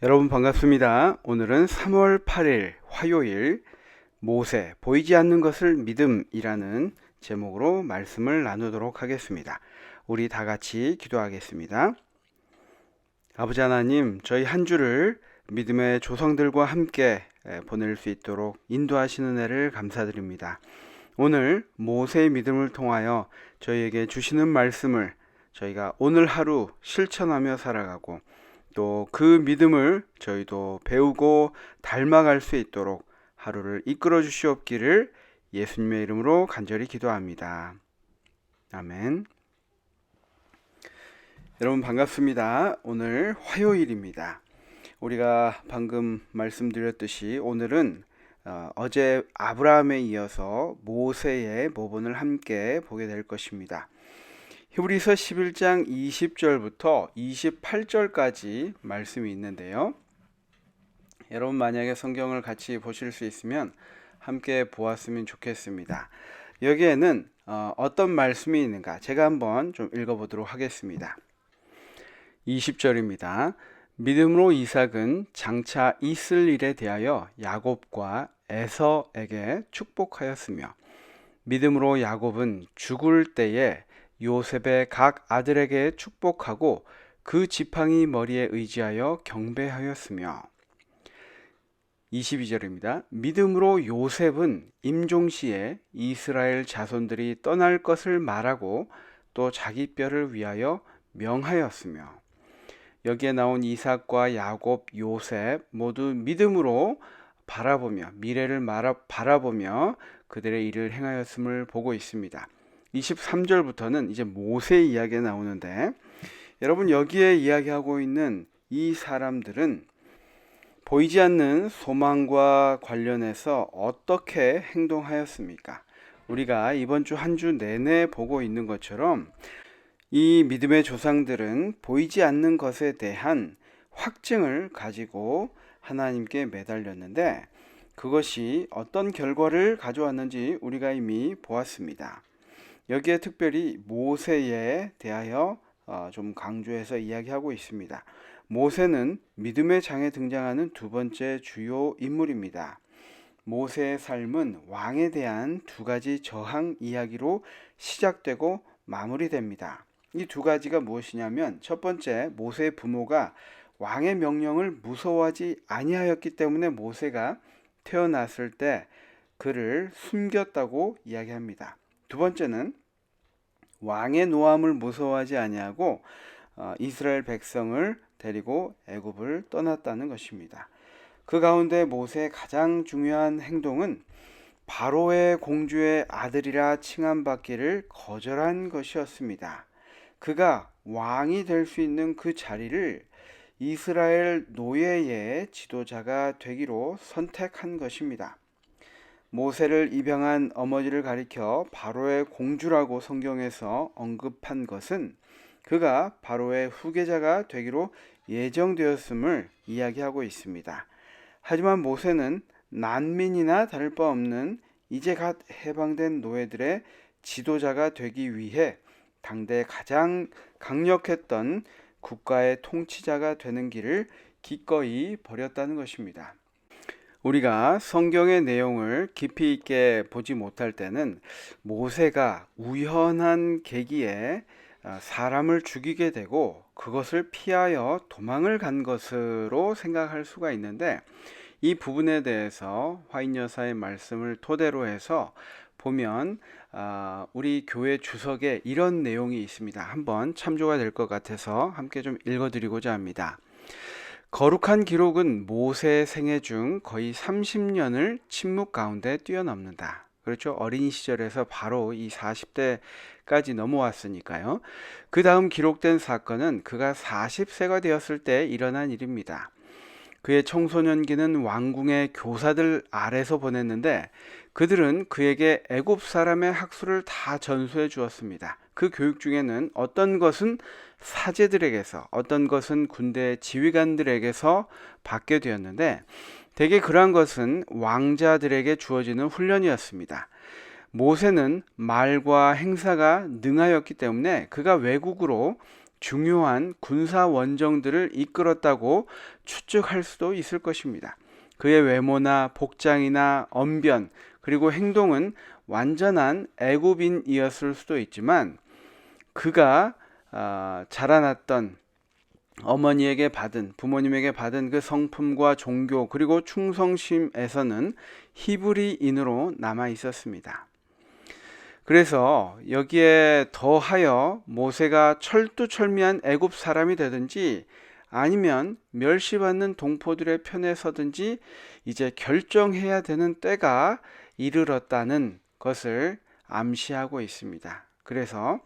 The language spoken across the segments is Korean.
여러분 반갑습니다. 오늘은 3월 8일 화요일 모세 보이지 않는 것을 믿음이라는 제목으로 말씀을 나누도록 하겠습니다. 우리 다 같이 기도하겠습니다. 아버지 하나님, 저희 한 주를 믿음의 조상들과 함께 보낼 수 있도록 인도하시는 애를 감사드립니다. 오늘 모세의 믿음을 통하여 저희에게 주시는 말씀을 저희가 오늘 하루 실천하며 살아가고 또 그 믿음을 저희도 배우고 닮아갈 수 있도록 하루를 이끌어 주시옵기를 예수님의 이름으로 간절히 기도합니다. 아멘. 여러분 반갑습니다. 오늘 화요일입니다. 우리가 방금 말씀드렸듯이 오늘은 어, 어제 아브라함에 이어서 모세의 모본을 함께 보게 될 것입니다. 히브리서 11장 20절부터 28절까지 말씀이 있는데요. 여러분 만약에 성경을 같이 보실 수 있으면 함께 보았으면 좋겠습니다. 여기에는 어, 어떤 말씀이 있는가 제가 한번 좀 읽어보도록 하겠습니다. 20절입니다. 믿음으로 이삭은 장차 있을 일에 대하여 야곱과 에서에게 축복하였으며 믿음으로 야곱은 죽을 때에 요셉의 각 아들에게 축복하고 그 지팡이 머리에 의지하여 경배하였으며 22절입니다. 믿음으로 요셉은 임종 시에 이스라엘 자손들이 떠날 것을 말하고 또 자기 뼈를 위하여 명하였으며 여기에 나온 이삭과 야곱, 요셉 모두 믿음으로 바라보며 미래를 바라보며 그들의 일을 행하였음을 보고 있습니다. 23절부터는 이제 모세 이야기가 나오는데 여러분 여기에 이야기하고 있는 이 사람들은 보이지 않는 소망과 관련해서 어떻게 행동하였습니까? 우리가 이번 주 한주 내내 보고 있는 것처럼 이 믿음의 조상들은 보이지 않는 것에 대한 확증을 가지고 하나님께 매달렸는데 그것이 어떤 결과를 가져왔는지 우리가 이미 보았습니다. 여기에 특별히 모세에 대하여 어, 좀 강조해서 이야기하고 있습니다. 모세는 믿음의 장에 등장하는 두 번째 주요 인물입니다. 모세의 삶은 왕에 대한 두 가지 저항 이야기로 시작되고 마무리됩니다. 이 두 가지가 무엇이냐면 첫 번째 모세의 부모가 왕의 명령을 무서워하지 아니하였기 때문에 모세가 태어났을 때 그를 숨겼다고 이야기합니다. 두 번째는 왕의 노함을 무서워하지 아니하고 어, 이스라엘 백성을 데리고 애굽을 떠났다는 것입니다. 그 가운데 모세의 가장 중요한 행동은 바로의 공주의 아들이라 칭함받기를 거절한 것이었습니다. 그가 왕이 될 수 있는 그 자리를 이스라엘 노예의 지도자가 되기로 선택한 것입니다. 모세를 입양한 어머니를 가리켜 바로의 공주라고 성경에서 언급한 것은 그가 바로의 후계자가 되기로 예정되었음을 이야기하고 있습니다. 하지만 모세는 난민이나 다를 바 없는 이제 갓 해방된 노예들의 지도자가 되기 위해 당대 가장 강력했던 국가의 통치자가 되는 길을 기꺼이 버렸다는 것입니다. 우리가 성경의 내용을 깊이 있게 보지 못할 때는 모세가 우연한 계기에 어, 사람을 죽이게 되고 그것을 피하여 도망을 간 것으로 생각할 수가 있는데 이 부분에 대해서 화인 여사의 말씀을 토대로 해서 보면 아, 우리 교회 주석에 이런 내용이 있습니다. 한번 참조가 될 것 같아서 함께 좀 읽어드리고자 합니다. 거룩한 기록은 모세 생애 중 거의 30년을 침묵 가운데 뛰어넘는다. 그렇죠. 어린 시절에서 바로 이 40대까지 넘어왔으니까요. 그 다음 기록된 사건은 그가 40세가 되었을 때 일어난 일입니다. 그의 청소년기는 왕궁의 교사들 아래서 보냈는데 그들은 그에게 애굽 사람의 학술을 다 전수해 주었습니다. 그 교육 중에는 어떤 것은 사제들에게서 어떤 것은 군대 지휘관들에게서 받게 되었는데 대개 그러한 것은 왕자들에게 주어지는 훈련이었습니다. 모세는 말과 행사가 능하였기 때문에 그가 외국으로 중요한 군사 원정들을 이끌었다고 추측할 수도 있을 것입니다. 그의 외모나 복장이나 언변 그리고 행동은 완전한 애굽인이었을 수도 있지만 그가 어, 자라났던 어머니에게 받은 부모님에게 받은 그 성품과 종교 그리고 충성심에서는 히브리인으로 남아 있었습니다. 그래서 여기에 더하여 모세가 철두철미한 애굽 사람이 되든지 아니면 멸시받는 동포들의 편에 서든지 이제 결정해야 되는 때가 이르렀다는 것을 암시하고 있습니다. 그래서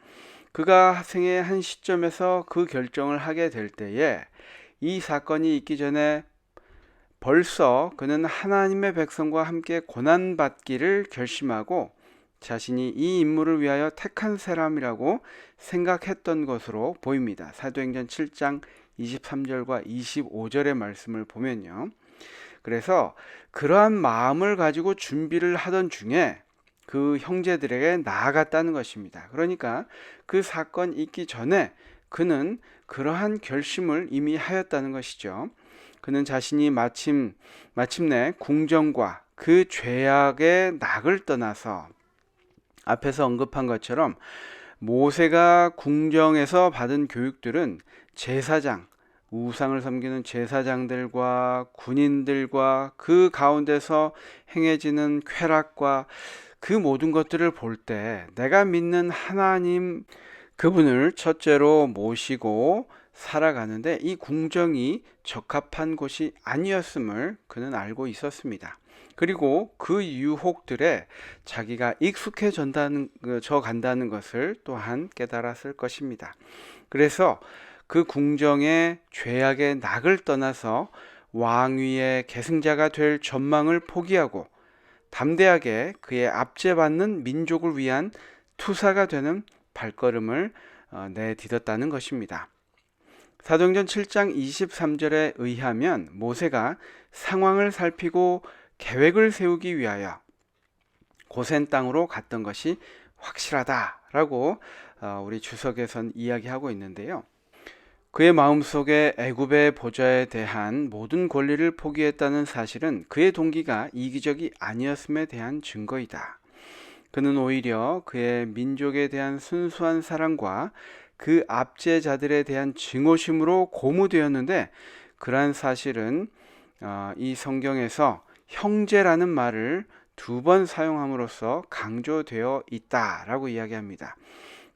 그가 생의 한 시점에서 그 결정을 하게 될 때에 이 사건이 있기 전에 벌써 그는 하나님의 백성과 함께 고난받기를 결심하고 자신이 이 임무를 위하여 택한 사람이라고 생각했던 것으로 보입니다. 사도행전 7장 23절과 25절의 말씀을 보면요. 그래서 그러한 마음을 가지고 준비를 하던 중에 그 형제들에게 나아갔다는 것입니다. 그러니까 그 사건 있기 전에 그는 그러한 결심을 이미 하였다는 것이죠. 그는 자신이 마침 마침내 궁정과 그 죄악의 낙을 떠나서 앞에서 언급한 것처럼 모세가 궁정에서 받은 교육들은 제사장, 우상을 섬기는 제사장들과 군인들과 그 가운데서 행해지는 쾌락과 그 모든 것들을 볼 때 내가 믿는 하나님 그분을 첫째로 모시고 살아가는데 이 궁정이 적합한 곳이 아니었음을 그는 알고 있었습니다. 그리고 그 유혹들에 자기가 익숙해졌다는 저 간다는 것을 또한 깨달았을 것입니다. 그래서 그 궁정의 죄악의 낙을 떠나서 왕위의 계승자가 될 전망을 포기하고 담대하게 그의 압제받는 민족을 위한 투사가 되는 발걸음을 어, 내딛었다는 것입니다. 사도행전 7장 23절에 의하면 모세가 상황을 살피고 계획을 세우기 위하여 고센 땅으로 갔던 것이 확실하다라고 어, 우리 주석에선 이야기하고 있는데요. 그의 마음속에 애굽의 보좌에 대한 모든 권리를 포기했다는 사실은 그의 동기가 이기적이 아니었음에 대한 증거이다. 그는 오히려 그의 민족에 대한 순수한 사랑과 그 압제자들에 대한 증오심으로 고무되었는데 그러한 사실은 어, 이 성경에서 형제라는 말을 두 번 사용함으로써 강조되어 있다라고 이야기합니다.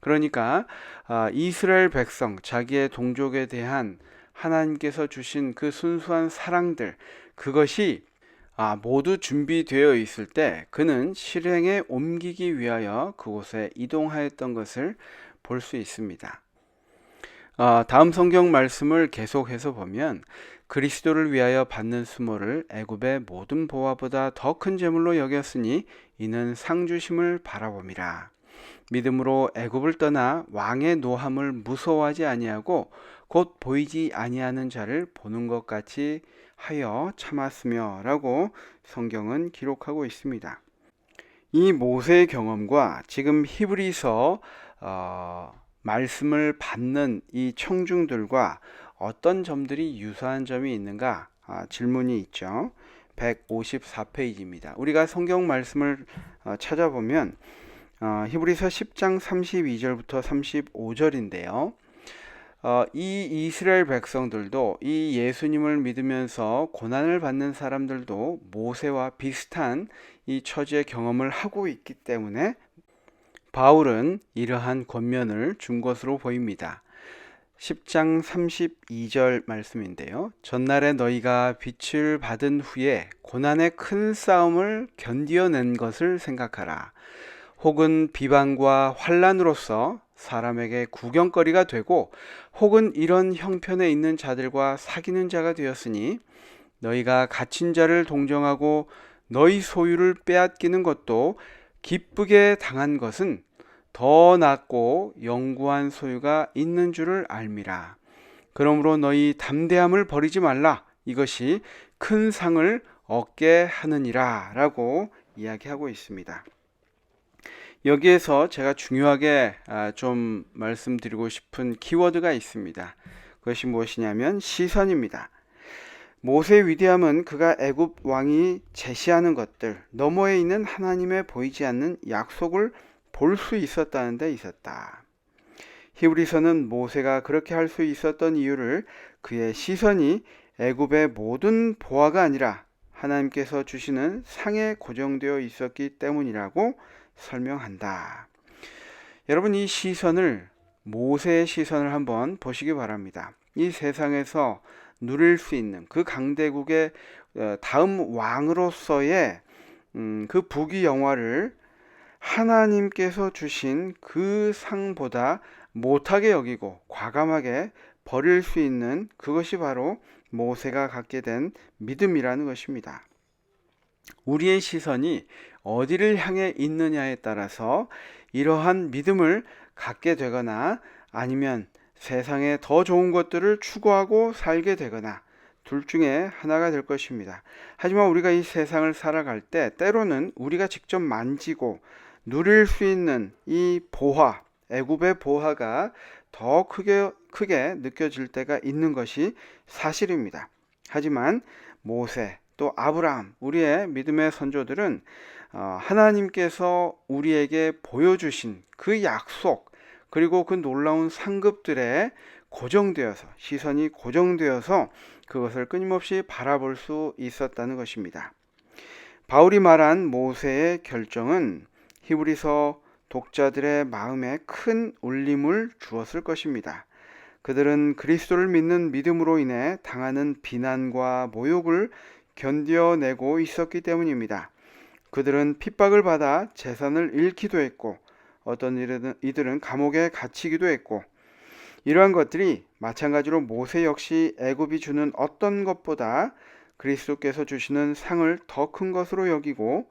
그러니까 아, 이스라엘 백성 자기의 동족에 대한 하나님께서 주신 그 순수한 사랑들 그것이 아, 모두 준비되어 있을 때 그는 실행에 옮기기 위하여 그곳에 이동하였던 것을 볼 수 있습니다. 아, 다음 성경 말씀을 계속해서 보면 그리스도를 위하여 받는 수모를 애굽의 모든 보화보다 더 큰 재물로 여겼으니 이는 상 주심을 바라봅니다. 믿음으로 애굽을 떠나 왕의 노함을 무서워하지 아니하고 곧 보이지 아니하는 자를 보는 것 같이 하여 참았으며라고 성경은 기록하고 있습니다. 이 모세의 경험과 지금 히브리서 어, 말씀을 받는 이 청중들과 어떤 점들이 유사한 점이 있는가 아, 질문이 있죠. 154페이지입니다. 우리가 성경 말씀을 어, 찾아보면 어, 히브리서 10장 32절부터 35절인데요. 어, 이 이스라엘 백성들도 이 예수님을 믿으면서 고난을 받는 사람들도 모세와 비슷한 이 처지의 경험을 하고 있기 때문에 바울은 이러한 권면을 준 것으로 보입니다. 10장 32절 말씀인데요. 전날에 너희가 빛을 받은 후에 고난의 큰 싸움을 견디어낸 것을 생각하라. 혹은 비방과 환란으로서 사람에게 구경거리가 되고 혹은 이런 형편에 있는 자들과 사귀는 자가 되었으니 너희가 갇힌 자를 동정하고 너희 소유를 빼앗기는 것도 기쁘게 당한 것은 더 낫고 영구한 소유가 있는 줄을 알미라. 그러므로 너희 담대함을 버리지 말라. 이것이 큰 상을 얻게 하느니라. 라고 이야기하고 있습니다. 여기에서 제가 중요하게 아, 좀 말씀드리고 싶은 키워드가 있습니다. 그것이 무엇이냐면 시선입니다. 모세의 위대함은 그가 애굽 왕이 제시하는 것들 너머에 있는 하나님의 보이지 않는 약속을 볼 수 있었다는 데 있었다. 히브리서는 모세가 그렇게 할 수 있었던 이유를 그의 시선이 애굽의 모든 보화가 아니라 하나님께서 주시는 상에 고정되어 있었기 때문이라고 설명한다. 여러분 이 시선을 모세의 시선을 한번 보시기 바랍니다. 이 세상에서 누릴 수 있는 그 강대국의 어, 다음 왕으로서의 음, 그 부귀 영화를 하나님께서 주신 그 상보다 못하게 여기고 과감하게 버릴 수 있는 그것이 바로 모세가 갖게 된 믿음이라는 것입니다. 우리의 시선이 어디를 향해 있느냐에 따라서 이러한 믿음을 갖게 되거나 아니면 세상에 더 좋은 것들을 추구하고 살게 되거나 둘 중에 하나가 될 것입니다. 하지만 우리가 이 세상을 살아갈 때 때로는 우리가 직접 만지고 누릴 수 있는 이 보화, 애굽의 보화가 더 크게 크게 느껴질 때가 있는 것이 사실입니다. 하지만 모세 또 아브라함 우리의 믿음의 선조들은 어, 하나님께서 우리에게 보여주신 그 약속 그리고 그 놀라운 상급들에 고정되어서 시선이 고정되어서 그것을 끊임없이 바라볼 수 있었다는 것입니다. 바울이 말한 모세의 결정은 히브리서 독자들의 마음에 큰 울림을 주었을 것입니다. 그들은 그리스도를 믿는 믿음으로 인해 당하는 비난과 모욕을 견뎌내고 있었기 때문입니다. 그들은 핍박을 받아 재산을 잃기도 했고 어떤 이들은 감옥에 갇히기도 했고 이러한 것들이 마찬가지로 모세 역시 애굽이 주는 어떤 것보다 그리스도께서 주시는 상을 더 큰 것으로 여기고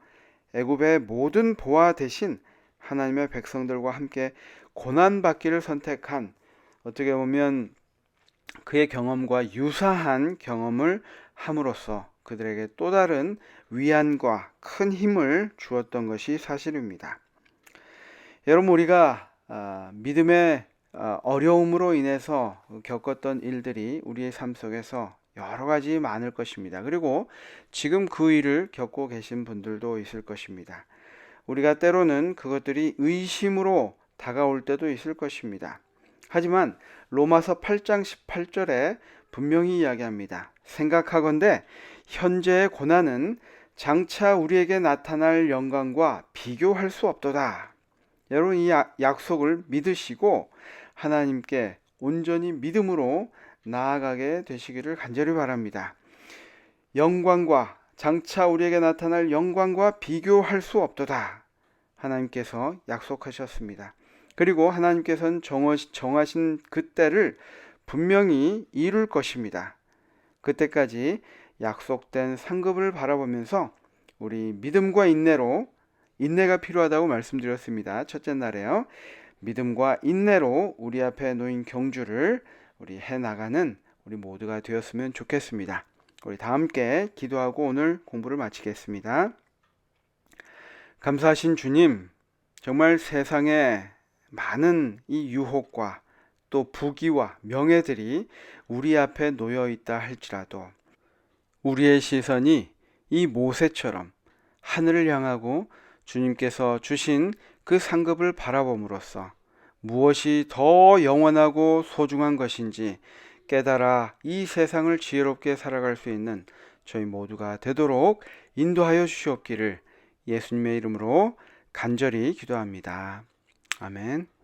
애굽의 모든 보화 대신 하나님의 백성들과 함께 고난 받기를 선택한 어떻게 보면 그의 경험과 유사한 경험을 함으로써 그들에게 또 다른 위안과 큰 힘을 주었던 것이 사실입니다. 여러분 우리가 아, 믿음의 아, 어려움으로 인해서 겪었던 일들이 우리의 삶 속에서 여러 가지 많을 것입니다. 그리고 지금 그 일을 겪고 계신 분들도 있을 것입니다. 우리가 때로는 그것들이 의심으로 다가올 때도 있을 것입니다. 하지만 로마서 8장 18절에 분명히 이야기합니다. 생각하건대 현재의 고난은 장차 우리에게 나타날 영광과 비교할 수 없도다. 여러분 이 약속을 믿으시고 하나님께 온전히 믿음으로 나아가게 되시기를 간절히 바랍니다. 영광과 장차 우리에게 나타날 영광과 비교할 수 없도다. 하나님께서 약속하셨습니다. 그리고 하나님께서는 정하신 그때를 분명히 이룰 것입니다. 그때까지 약속된 상급을 바라보면서 우리 믿음과 인내로 인내가 필요하다고 말씀드렸습니다. 첫째 날에요. 믿음과 인내로 우리 앞에 놓인 경주를 우리 해 나가는 우리 모두가 되었으면 좋겠습니다. 우리 다 함께 기도하고 오늘 공부를 마치겠습니다. 감사하신 주님, 정말 세상에 많은 이 유혹과 또 부귀와 명예들이 우리 앞에 놓여 있다 할지라도 우리의 시선이 이 모세처럼 하늘을 향하고 주님께서 주신 그 상급을 바라봄으로써 무엇이 더 영원하고 소중한 것인지 깨달아 이 세상을 지혜롭게 살아갈 수 있는 저희 모두가 되도록 인도하여 주시옵기를 예수님의 이름으로 간절히 기도합니다. 아멘.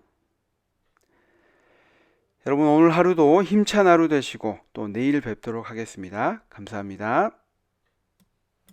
여러분 오늘 하루도 힘찬 하루 되시고 또 내일 뵙도록 하겠습니다. 감사합니다.